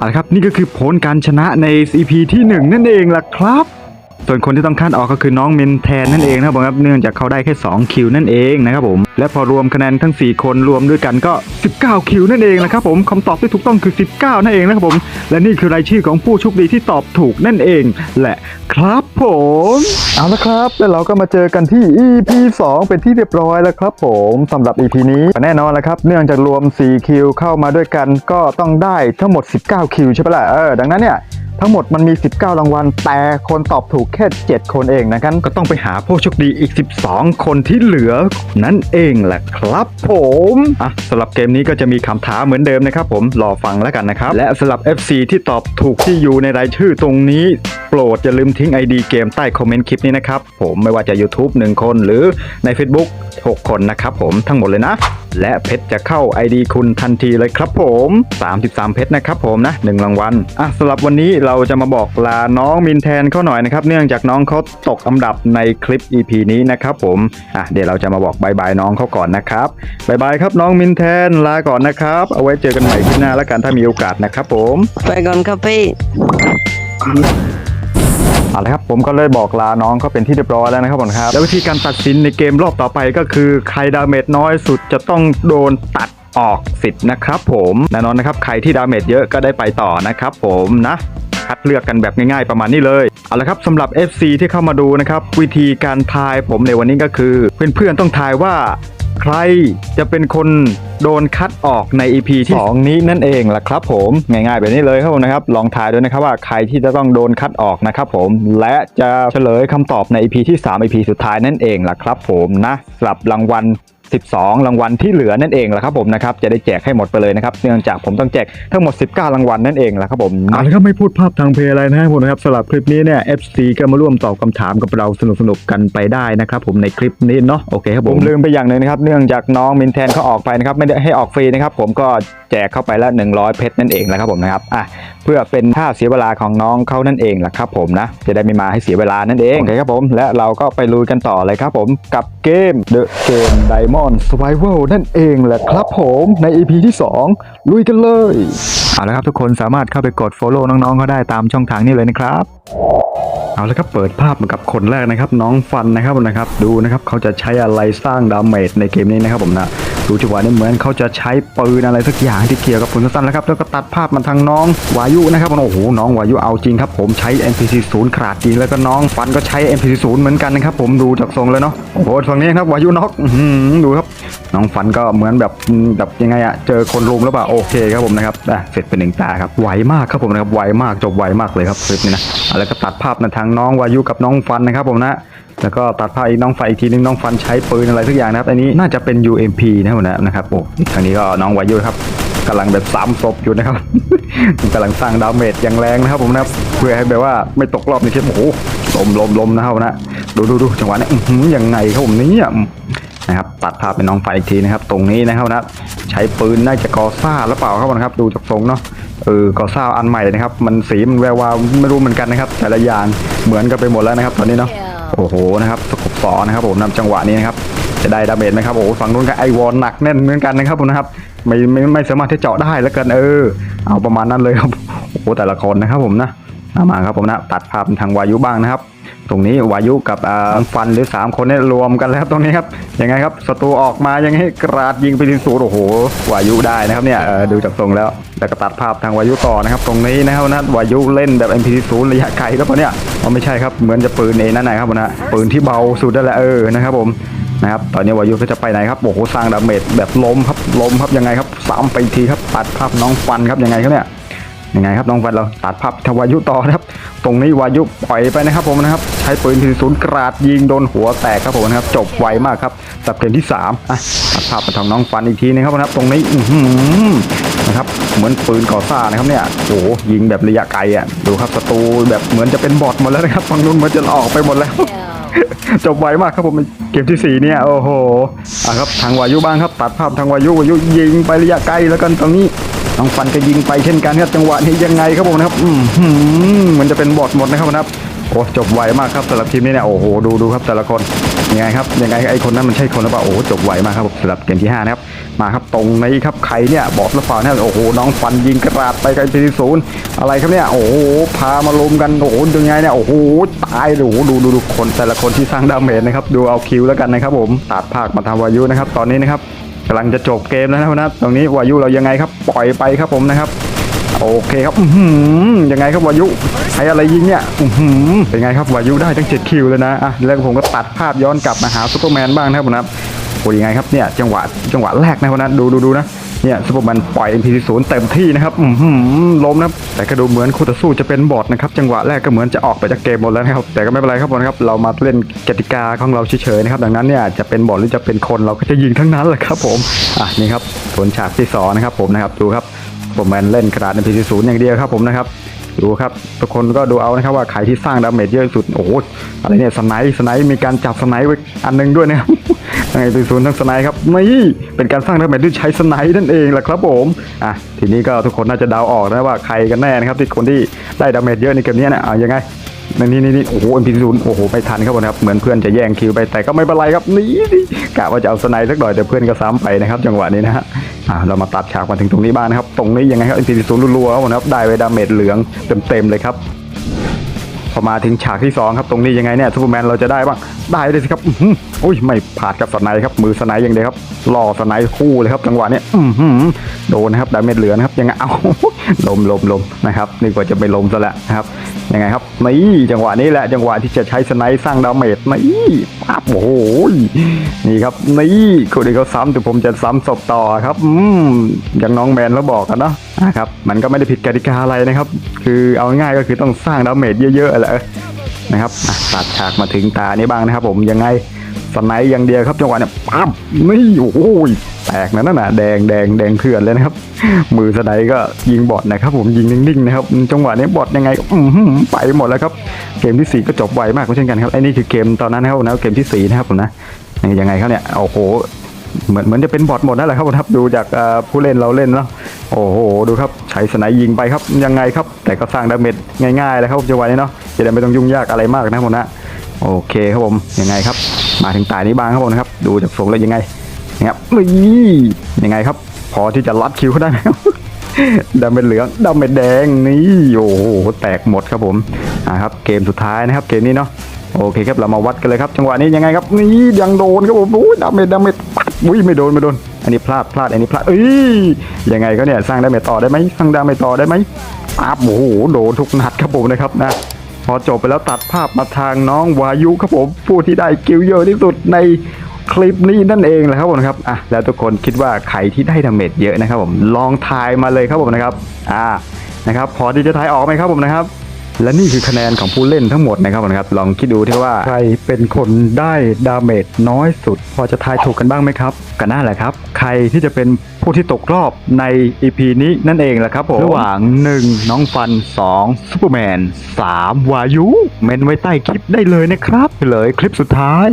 เอาละครับนี่ก็คือผลการชนะใน EP ที่หนึ่งนั่นเองล่ะครับ ส่วนคนที่ต้องคัดออกก็คือน้องเมนแทนนั่นเองนะครับผมครับเนื่องจากเขาได้แค่ 2 คิวนั่นเองนะครับผมและพอรวมคะแนนทั้ง 4 คนรวมด้วยกันก็ 19 คิวนั่นเองนะครับผมคำตอบที่ถูกต้องคือ 19 นั่นเองนะครับผม และนี่คือรายชื่อของผู้โชคดีที่ตอบถูกนั่นเอง แหละครับผมเอาละครับ แล้วเราก็มาเจอกันที่ EP 2 เป็นที่เรียบร้อยแล้วครับ ผมสำหรับ EP นี้แน่นอนแล้วครับ เนื่องจากรวม 4 คิวเข้ามาด้วยกันก็ต้องได้ทั้งหมด 19 คิวใช่ปะล่ะเออดังนั้นเนี่ย ทั้งหมดมันมี 19 รางวัล แต่คนตอบถูกแค่ 7 คนเองนะครับก็ต้องไปหาผู้โชคดีอีก 12 คนที่เหลือ นั่นเองแหละครับผมอะสำหรับเกมนี้ก็จะมีคำท้าเหมือนเดิมนะครับผมรอฟังแล้วกันนะครับ และสำหรับ FC ที่ตอบถูกที่อยู่ในรายชื่อตรงนี้ โปรดอย่าลืมทิ้ง ID เกมใต้คอมเมนต์คลิปนี้นะครับ ผมไม่ว่าจะ YouTube 1 คนหรือใน Facebook 6 คนนะครับผมทั้งหมดเลยนะ และเพชรจะเข้า ID คุณทันทีเลยครับผม 33 เพชรนะครับผมนะ1รางวัลอะสำหรับวันนี้เราจะมาบอกลาน้องมินแทนเขาหน่อยนะครับ เนื่องจากน้องเขาตกอันดับในคลิป EP นี้นะครับผมอะเดี๋ยวเราจะมาบอกบายบายน้องเขาก่อนนะครับบายบายครับน้องมินแทนลาก่อนนะครับ เอาไว้เจอกันใหม่คลิปหน้าแล้วกันถ้ามีโอกาสนะครับผม ไปก่อนครับพี่ เอาละครับผมก็เลยบอกลาน้องเขาเป็นที่เรียบร้อยแล้วนะครับผมครับ แล้ววิธีการตัดสินในเกมรอบต่อไปก็คือใครดาเมจน้อยสุดจะต้องโดนตัดออกสิทธิ์นะครับผมแน่นอนนะครับใครที่ดาเมจเยอะก็ได้ไปต่อนะครับผมนะคัดเลือกกันแบบง่ายๆประมาณนี้เลยเอาละครับสำหรับ FC ที่เข้ามาดูนะครับวิธีการทายผมในวันนี้ก็คือ เพื่อนๆต้องทายว่า ใครจะเป็นคนโดนคัดออกใน EP ที่ 2 นี้นั่นเองล่ะครับผมง่ายๆแบบนี้เลยครับผมนะครับ ลองทายด้วยนะครับว่าใครที่จะต้องโดนคัดออกนะครับผมและจะเฉลยคำตอบใน EP ที่ 3 EP สุดท้ายนั่นเองล่ะครับผมนะสลับรางวัล 12 รางวัลที่เหลือนั่นเองแหละครับผมนะครับจะได้แจกให้หมดไปเลยนะครับเนื่องจากผมต้องแจกทั้งหมด 19 รางวัลนั่นเองแหละครับผมเอาละครับไม่พูดภาพทางเพลอะไรนะครับผมนะครับสำหรับคลิปนี้เนี่ย FC ก็มาร่วมตอบคำถามกับเราสนุกๆกันไปได้นะครับผมในคลิปนี้เนาะโอเคครับผมลืมไปอย่างหนึ่งนะครับเนื่องจากน้องมินแทนเขาออกไปนะครับไม่ได้ให้ออกฟรีนะครับผมก็ แจกเข้าไปละ 100 เพชรนั่นเองแหละครับผมนะครับอะเพื่อเป็นค่าเสียเวลาของน้องเขานั่นเองแหละครับผมนะจะได้ไม่มาให้เสียเวลานั่นเองโอเคครับผมและเราก็ไปลุยกันต่อเลยครับผมกับเกม The Game Diamond Survival นั่นเองแหละครับผมใน EP ที่ 2 ลุยกันเลยเอาละครับทุกคนสามารถเข้าไปกด Follow น้องๆเขาได้ตามช่องทางนี้เลยนะครับเอาละครับเปิดภาพมากับคนแรกนะครับ น้องฟันนะครับผมนะครับ ดูนะครับเขาจะใช้อะไรสร้างดาเมจในเกมนี้นะครับผมนะ ดูจังหวะนี้เหมือนเขาจะใช้ปืนอะไรสักอย่างที่เกี่ยวกับปืนสั้นแล้วครับแล้วก็ตัดภาพมาทางน้องวายุนะครับโอ้โหน้องวายุเอาจริงครับผมใช้ NPC 0ขาดจริงแล้วก็น้องฟันก็ใช้ NPC 0เหมือนกันนะครับผมดูจากทรงแล้วเนาะโอ้โหฝั่งนี้ครับวายุน็อกดูครับน้องฟันก็เหมือนแบบแบบยังไงอะเจอคนรุมแล้วเปล่าโอเคครับผมนะครับอะเสร็จเป็นหนึ่งตาครับไวมากครับผมนะครับไวมากจบไวมากเลยครับคลิปนี้นะแล้วก็ตัดภาพมาทางน้องวายุกับน้องฟันนะครับผมนะ แล้วก็ตัดภาพอีกน้องไฟอีกทีนึงน้องฟันใช้ปืนอะไรทุกอย่างนะครับอันนี้น่าจะเป็น UMP นะครับผมนะครับโอ้ทางนี้ก็น้องวายุครับกำลังแบบสามศพอยู่นะครับกำลังสร้างดาเมจอย่างแรงนะครับผมนะครับเพื่อให้แบบว่าไม่ตกรอบในคลิปโอ้โหลมลมลมนะครับนะดูดูดูจังหวะนี้ยังไงครับผมนี่นะครับตัดภาพเป็นน้องไฟอีกทีนะครับ ตรงนี้นะครับนะใช้ปืนน่าจะกอซ่าหรือเปล่าครับนะครับ ดูจากทรงเนาะเออกอซ่าอันใหม่นะครับ มันสีมันแวววาวไม่รู้เหมือนกันนะครับ แต่ละอย่างเหมือนกันไปหมดแล้วนะครับ ตอนนี้เนาะ โอ้โหนะครับสกบสอนะครับผมนำจังหวะนี้นะครับจะได้ดาเมจไหมครับโอ้ฝั่งนู้นก็ไอวอนหนักแน่นเหมือนกันนะครับผมนะครับไม่ไม่ไม่สามารถที่เจาะได้แล้วกันเออ เอาประมาณนั้นเลยครับโอ้แต่ละคนนะครับผมนะมาครับผมนะตัดภาพทางวายุบ้างนะครับ ตรงนี้วายุกับอ่าฟันหรือ 3 คนเนี่ยรวมกันแล้วตรงนี้ครับยังไงครับศัตรูออกมายังไงกราดยิงไปที่ศูนย์โอ้โหวายุได้นะครับเนี่ยเออดูจากทรงแล้วแล้วก็ตัดภาพทางวายุต่อนะครับ ตรงนี้นะครับนะวายุเล่นแบบ MP ศูนย์ระยะไกลแล้วปะเนี่ยอ๋อไม่ใช่ครับเหมือนจะปืนเองนั่นนะครับผมนะปืนที่เบาสุดนั่นแหละเออนะครับผมนะครับตอนนี้วายุก็จะไปไหนครับโอ้โหสร้างดาเมจแบบล้มครับล้มครับยังไงครับสามไปอีกทีครับตัดภาพน้องฟันครับยังไงครับเนี่ย ยังไงครับน้องฟันเราตัดภาพทวายุต่อครับ ตรงนี้วายุปล่อยไปนะครับผมนะครับ ใช้ปืนทีศูนย์กราดยิงโดนหัวแตกครับผมนะครับ จบไวมากครับสับเกมที่3อะตัดภาพมาทางน้องฟันอีกทีนะครับนะครับ ตรงนี้อืนะครับ เหมือนปืนก่อซ่านะครับเนี่ยโอ้โหยิงแบบระยะไกลอะดูครับศัตรูแบบเหมือนจะเป็นบอทหมดแล้วนะครับฝั่งนู้นเหมือนจะออกไปหมดแล้วจบไวมากครับผมเกมที่สี่เนี่ยโอ้โหอะครับทางวายุบ้างครับ ตัดภาพทางวายุวายุยิงไประยะไกลแล้วกันตรงนี้ น้องฟันก็ยิงไปเช่นกันครับจังหวะนี้ยังไงครับผมนะครับอืมมเหมือนจะเป็นบอทหมดนะครับนะครับโอ้จบไวมากครับสำหรับทีมนี้เนี่ยโอ้โหดูดูครับแต่ละคนยังไงครับยังไงไอคนนั้นมันใช่คนหรือเปล่าโอ้โหจบไวมากครับสำหรับเกมที่ห้านะครับมาครับตรงนี้ครับใครเนี่ยบอกหรือเปล่าเนี่ยโอ้โหน้องฟันยิงกระดาษไปไกันทีศูนย์อะไรครับเนี่ยโอ้โหพามาลุมกันโอ้โหยังไงเนี่ยโอ้โหตายเลยโอ้โหดูดูดูคนแต่ละคนที่สร้างดาเมจนะครับดูเอาคิวแล้วกันนะครับผมตัดภาคมาทำวายุนะครับตอนนี้นะครับ กำลังจะจบเกมแล้วนะครับ ตรงนี้วายุเรายังไงครับ ปล่อยไปครับผมนะครับ โอเคครับอืยังไงครับวายุใช้อะไรยิงเนี่ยอืเป็นไงครับวายุได้ทั้ง7คิวเลยนะอะแล้วผมก็ตัดภาพย้อนกลับมาหาซูเปอร์แมนบ้างนะครับผมนะครับโอ้ยยังไงครับเนี่ยจังหวะจังหวะแรกนะครับนะดูดูดูนะ เนี่ยซูเปอร์แมนปล่อย MP0 เต็มที่นะครับอือหือล้มนะครับแต่ก็ดูเหมือนคู่ต่อสู้จะเป็นบอดนะครับจังหวะแรกก็เหมือนจะออกไปจากเกมหมดแล้วนะครับแต่ก็ไม่เป็นไรครับผมครับเรามาเล่นกติกาของเราเฉยๆนะครับดังนั้นเนี่ยจะเป็นบอดหรือจะเป็นคนเราก็จะยิงทั้งนั้นแหละครับผมอะนี่ครับผลฉากที่สองนะครับผมนะครับดูครับผมแมนเล่นกระดาษในพีศูนย์อย่างเดียวครับผมนะครับ ดูครับทุกคนก็ดูเอานะครับว่าใครที่สร้างดาเมจเยอะสุดโอ้โหอะไรเนี่ยสไนส์สไนส์มีการจับสไนส์ไว้อันหนึงด้วยนะครับทั้งไอพีศูนย์ทั้งสไนส์ครับนี่เป็นการสร้างดาเมจด้วยใช้สไนส์นั่นเองแหละครับผมอะทีนี้ก็ทุกคนน่าจะเดาออกนะว่าใครกันแน่นะครับที่คนที่ได้ดาเมจเยอะในเกมนี้นะเอายังไง นี่นี่นี่โอ้โหเอ็มพีศูนย์โอ้โหไม่ทันครับผมครับเหมือนเพื่อนจะแย่งคิวไปแต่ก็ไม่เป็นไรครับนี่กะว่าจะเอาสไนด์สักหน่อยแต่เพื่อนก็ซ้ำไปนะครับ จังหวะนี้นะฮะอ่าเรามาตัดฉากมาถึงตรงนี้บ้างนะครับ ตรงนี้ยังไงครับเอ็มพีศูนย์รัวๆครับผมครับได้ไปดาเมจเหลืองเต็มๆเลยครับพอมาถึงฉากที่สองครับ ตรงนี้ยังไงเนี่ยซูเปอร์แมนเราจะได้บ้าง ได้เลยสิครับอุ้มอุ้ยไม่ผ่านกับสไนด์ครับ มือสไนด์อย่างเดียวครับล่อสไนด์คู่เลยครับจังหวะนี้อื้อหือโดนนะครับดาเมจเหลือนะครับยังไงเอาลมลมลมนะครับนี่กว่าจะไปลมซะแล้วนะครับ ยังไงครับนี่จังหวะนี้แหละจังหวะที่จะใช้สไนด์สร้างดาเมจนี่ปั๊บโอ้โหนี่ครับนี่คนนี้เขาซ้ำแต่ผมจะซ้ำศพต่อครับอืมอย่างน้องแมนแล้วบอกกันเนาะนะครับมันก็ไม่ได้ผิดกติกาอะไรนะครับ คือเอาง่ายก็คือต้องสร้างดาเมจเยอะๆแหละนะครับตัดฉากมาถึงตานี้บ้างนะครับ ผมยังไงสไนด์อย่างเดียวครับจังหวะเนี่ยปั๊บนี่โอ้โห แตกนะนั่นน่ะแดงแดงแดงเถื่อนเลยนะครับ มือสไนด์ก็ยิงบอทนะครับ ผมยิงนิ่งๆนะครับจังหวะนี้บอทยังไงอืไปหมดแล้วครับ เกมที่สี่ก็จบไวมากเช่นกันครับไอ้นี่คือเกมตอนนั้นนะครับผมนะเกมที่สี่นะครับผมนะนี่ยังไงครับเนี่ยโอ้โหเหมือนเหมือนจะเป็นบอทหมดนั่นแหละครับผมครับดูจากผู้เล่นเราเล่นเนาะโอ้โหดูครับใช้สไนด์ยิงไปครับยังไงครับ แต่ก็สร้างดาเมจง่ายๆเลยครับจังหวะนี้เนาะจะได้ไม่ต้องยุ่งยากอะไรมากนะครับผมนะโอเคครับผมยังไงครับ มาถึงตายนี้บ้างครับผมนะครับดูจากทรงแล้วยังไง นะครับนี่ยังไงครับ พอที่จะลัดคิวเขาได้ไหมครับดาเมจเหลืองดาเมจแดงนี่โอ้โหแตกหมดครับผมอ่าครับ เกมสุดท้ายนะครับ เกมนี้เนาะโอเคครับเรามาวัดกันเลยครับจังหวะนี้ยังไงครับนี่ยังโดนครับผมโอ้ยดาเมจดาเมจปัดอุ้ยไม่โดนไม่โดน อันนี้พลาดพลาดอันนี้พลาดเอ้ยยังไงก็เนี่ยสร้างดาเมจต่อได้ไหมสร้างดาเมจต่อได้ไหมปั๊บโอ้โหโดนทุกนัดครับผมนะครับนะพอจบไปแล้วตัดภาพมาทางน้องวายุครับผมผู้ที่ได้กิลเยอะที่สุดใน คลิปนี้นั่นเองแหละครับผมครับอะแล้วทุกคนคิดว่าใครที่ได้ดาเมจเยอะนะครับผมลองทายมาเลยครับผมนะครับอ่านะครับพอที่จะทายออกไหมครับผมนะครับ และนี่คือคะแนนของผู้เล่นทั้งหมดนะครับผมนะครับลองคิดดูที่ว่าใครเป็นคนได้ดาเมจน้อยสุด พอจะทายถูกกันบ้างไหมครับก็น่าแหละครับ ใครที่จะเป็นผู้ที่ตกรอบใน EP นี้นั่นเองแหละครับผมระหว่าง 1 น้องฟัน 2ซูเปอร์แมน3วายุ เมนไว้ใต้คลิปได้เลยนะครับเลยคลิปสุดท้าย